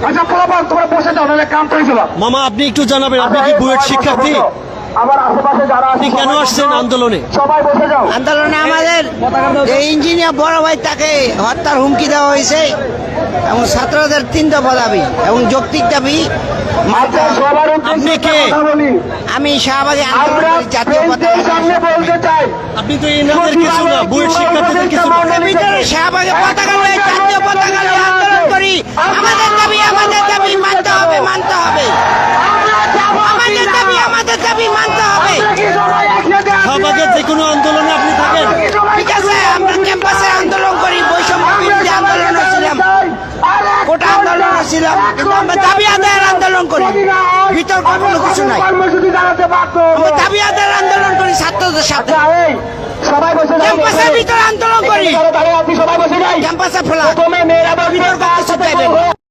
আচ্ছা পোলাপান তোমরা বসে যাও নাহলে কাম করে ফেলো মামা আপনি একটু জানাবেন আপনি কি বুয়েট শিক্ষার্থী আমার আশেপাশে যারা আপনি কেন আসছেন আন্দোলনে? সবাই বসে যাও। আন্দোলনে আমাদের ইঞ্জিনিয়ার বড় ভাই তাকে হত্যার হুমকি দেওয়া হয়েছে এবং ছাত্রদের তিন দফা দাবি এবং যৌক্তিক দাবি আচ্ছা আপনি কে? আমি শাহবাগী জাতীয় বেঞ্চের সামনে পতাকা বলতে চাই। আপনি তো এনাদের কিছু না বুয়েট শিক্ষার্থীদের কিছু না ভিতরে শাহবাগে পতাকা নিয়ে জাতীয় পতাকা নিয়ে আন্দোলন করি আমাদের দাবি আমাদের দাবি মানতে হবে মানতে হবে। আমাদের দাবি আমাদের দাবি মানতে হবে। যে কোনো আন্দোলনে আপনি থাকেন। ঠিক আছে আমরা ক্যাম্পাসে আন্দোলন করি বৈষম্য বিরোধী আন্দোলন ছিলাম কোটা আন্দোলন ছিলাম কিন্তু আমরা দাবি আদায়ের আন্দোলন করি। বিতর্ক কোনো কিছু নাই। আমরা দাবি আদায়ের আন্দোলন করি ছাত্রদের সাথে। আচ্ছা, সবাই বসে ক্যাম্পাসের ভিতরে আন্দোলন করি। দাঁড়িয়ে আপনি সবাই বসে যাই ক্যাম্পাসে ফেলা। মেয়েরা